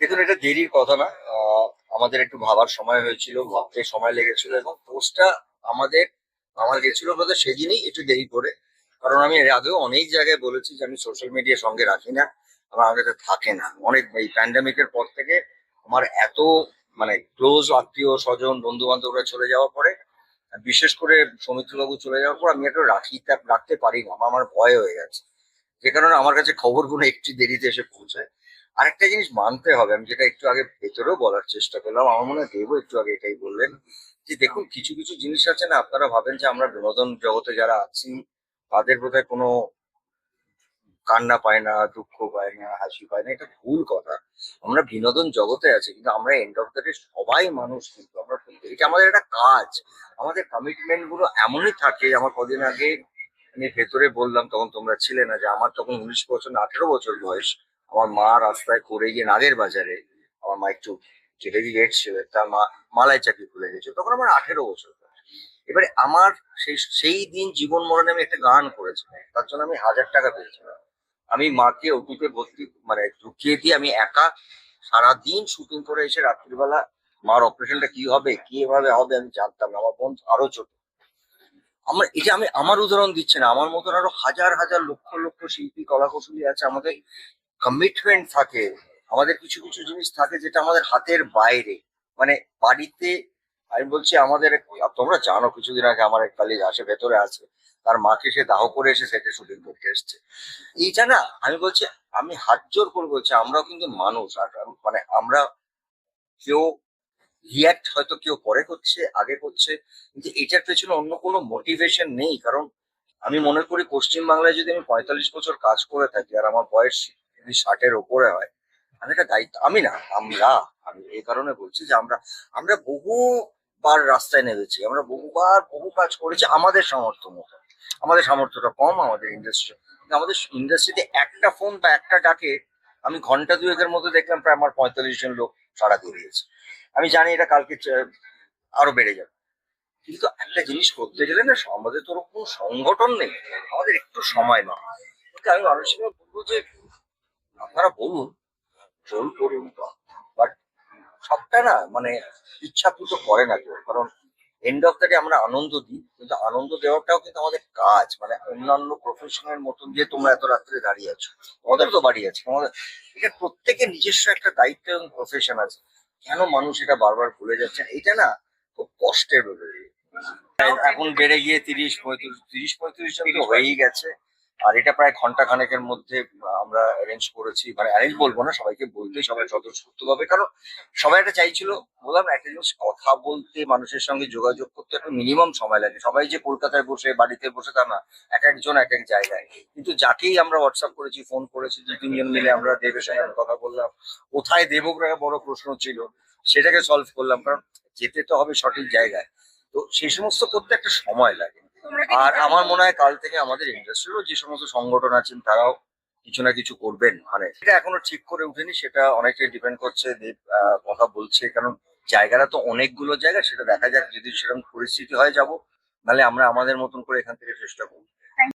দেখুন, এটা দেরির কথা না। আমাদের একটু ভাবার সময় হয়েছিল, ভাবতে সময় লেগেছিল এবং পোস্টটা আমাদের, আমার গেছিল বলতে সেদিনই একটু দেরি করে। কারণ আমি এর আগেও অনেক জায়গায় বলেছি যে আমি সোশ্যাল মিডিয়া সঙ্গে রাখি না আমার আমাদের কাছে থাকে না। অনেক, এই প্যান্ডামিকের পর থেকে আমার এত মানে ক্লোজ আত্মীয় স্বজন বন্ধু বান্ধবরা চলে যাওয়ার পরে, বিশেষ করে সৌমিত্রবাবু চলে যাওয়ার পর আমি একটু রাখি, রাখতে পারি না আমার আমার ভয় হয়ে গেছে। যে কারণে আমার কাছে খবরগুলো একটু দেরিতে এসে পৌঁছায়। আরেকটা জিনিস মানতে হবে, আমি যেটা একটু আগে ভেতরেও বলার চেষ্টা করলাম, আমার মনে হয় দেবও একটু আগে এটাই বললেন যে দেখুন, কিছু কিছু জিনিস আছে না, আপনারা ভাবেন যে আমরা বিনোদন জগতে যারা আছি, তাদের বোধহয় কোনো কান্না পায় না, দুঃখ পায় না, হাসি পায় না, এটা ভুল কথা। আমরা বিনোদন জগতে আছি, কিন্তু আমরা এন্ড অফ দ্য সবাই মানুষ কিন্তু, আমরা এটা আমাদের একটা কাজ। আমাদের কমিটমেন্টগুলো এমনই থাকে আমার কদিন আগে আমি ভেতরে বললাম, তখন তোমরা ছিলে না, যে আমার তখন উনিশ বছর না, আঠেরো বছর বয়স আমার মা রাস্তায় করে গিয়ে নাগের বাজারে আমার মা একটু জেলেরি রেট ছিল তার মা মালাই চাকরি খুলে গেছে তখন আমার আঠেরো বছর এবারে আমার সেই সেই দিন জীবন মরণে আমি একটা গান করেছিলাম। তার জন্য আমি হাজার টাকা পেয়েছিলাম। আমি মাকে ওটিতে ভর্তি মানে ঢুকিয়ে দিয়ে আমি একা সারাদিন শুটিং করে এসে রাত্রিবেলা মার অপারেশনটা কি হবে, কি এভাবে হবে আমি জানতাম না। আমার বোন আরও ছোট। আমার এটা আমি, আমার উদাহরণ দিচ্ছি না, আমার মতন আরও হাজার হাজার লক্ষ লক্ষ শিল্পী, কলাকুশলী আছে আমাদের কমিটমেন্ট থাকে, আমাদের কিছু কিছু জিনিস থাকে যেটা আমাদের হাতের বাইরে। মানে বাড়িতে, আমি বলছি আমাদের, তোমরা জানো কিছুদিন আগে আমার এক কালিগ আসে, ভেতরে আছে, তার মাকে সে দাহ করে এসে সেটে শুটিং করতে এসছে। এইটা না, আমি বলছি, আমি হাত জোর করে বলছি, আমরাও কিন্তু মানুষ, আর মানে আমরা কেউ রিয়াক্ট হয়তো কেউ পরে করছে, আগে করছে, কিন্তু এটার পেছনে অন্য কোনো মোটিভেশন নেই, কারণ আমি মনে করি পশ্চিমবাংলায় যদি আমি পঁয়তাল্লিশ বছর কাজ করে থাকি, আর আমার বয়স যদি ষাটের ওপরে হয় আমি একটা দায়িত্ব, আমি না আমরা আমি এই কারণে বলছি যে আমরা আমরা বহুবার রাস্তায় নেমেছি, আমরা বহুবার বহু কাজ করেছি আমাদের সামর্থ্য মতো। আমাদের সামর্থ্যটা কম, আমাদের ইন্ডাস্ট্রি আমাদের ইন্ডাস্ট্রিতে একটা ফোন বা একটা ডাকে আমি ঘণ্টা দুয়েকের মধ্যে দেখলাম প্রায় আমার পঁয়তাল্লিশ জন লোক দিয়ে দিয়েছে। আমি জানি এটা কালকে আরও বেড়ে যাবে। কিন্তু একটা জিনিস করতে গেলে না, আমাদের তো কোনো সংগঠন নেই, আমাদের একটু সময় না কিন্তু আমি মানুষের বলব যে আপনারা বলুন জোর করুন বাট সবটা না মানে ইচ্ছাকৃত করে না কেউ। কারণ এন্ড অফ দ্য ডে আমরা আনন্দ দিই কিন্তু আনন্দ দেওয়াটাও কিন্তু আমাদের কাজ। মানে অন্যান্য প্রফেশনের মতন দিয়ে তোমরা এত রাত্রে দাঁড়িয়ে আছো। তোমাদের তো বাড়ি আছে। তোমাদের এটা প্রত্যেকের নিজস্ব একটা দায়িত্ব এবং প্রফেশন আছে। কেন মানুষ এটা বারবার ভুলে যাচ্ছে? এটা না খুব কষ্টের ব্যাপার। এখন বেড়ে গিয়ে তিরিশ পঁয়ত্রিশ তিরিশ পঁয়ত্রিশ জন তো হয়েই গেছে। আর এটা প্রায় ঘণ্টা খানেকের মধ্যে আমরা অ্যারেঞ্জ করেছি। মানে অ্যারেঞ্জ বলব না, সবাইকে বলতে সবাই স্বতঃস্ফূর্ত ভাবে কারণ সবাই একটা চাইছিল, বললাম একটা জিনিস, কথা বলতে মানুষের সঙ্গে যোগাযোগ করতে একটা মিনিমাম সময় লাগে। সবাই যে কলকাতায় বসে, বাড়িতে বসে তা না, এক একজন, এক এক জায়গায়। কিন্তু যাকেই আমরা হোয়াটসঅ্যাপ করেছি ফোন করেছি, দু তিনজন মিলে আমরা দেবের সঙ্গে কথা বললাম। কোথায় দেবো একটা বড় প্রশ্ন ছিল। সেটাকে সলভ করলাম, কারণ যেতে তো হবে সঠিক জায়গায়। তো সেই সমস্ত করতে একটা সময় লাগে। আর আমার মনে হয় কাল থেকে আমাদের ইন্ডাস্ট্রিরও যে সমস্ত সংগঠন আছেন তারাও কিছু না কিছু করবেন মানে এটা এখনও ঠিক করে উঠেনি সেটা অনেকটাই ডিপেন্ড করছে দেব কথা বলছে কারণ জায়গাটা তো অনেকগুলো জায়গা সেটা দেখা যাক যদি সেরকম পরিস্থিতি হয় যাব নাহলে আমরা আমাদের মতন করে এখান থেকে চেষ্টা করব।